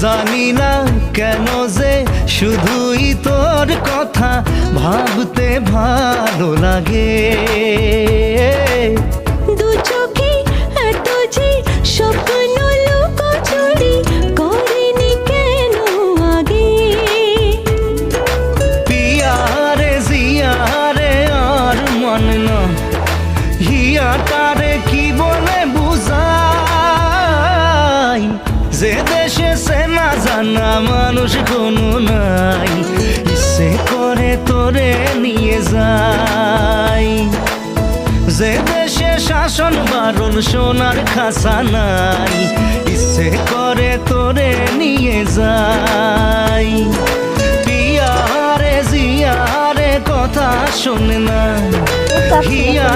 জানি না কেন যে শুধুই তোর কথা ভাবতে ভালো লাগে। যে দেশে সে না জানা মানুষ কোনো নাই। ইচ্ছে করে তোরে নিয়ে যাই। যে দেশে শাসন বারণ সোনার খাসা নাই ইচ্ছে করে তোরে নিয়ে যাই। পিয়ারে জিয়ারে কথা শোনে না। হিয়া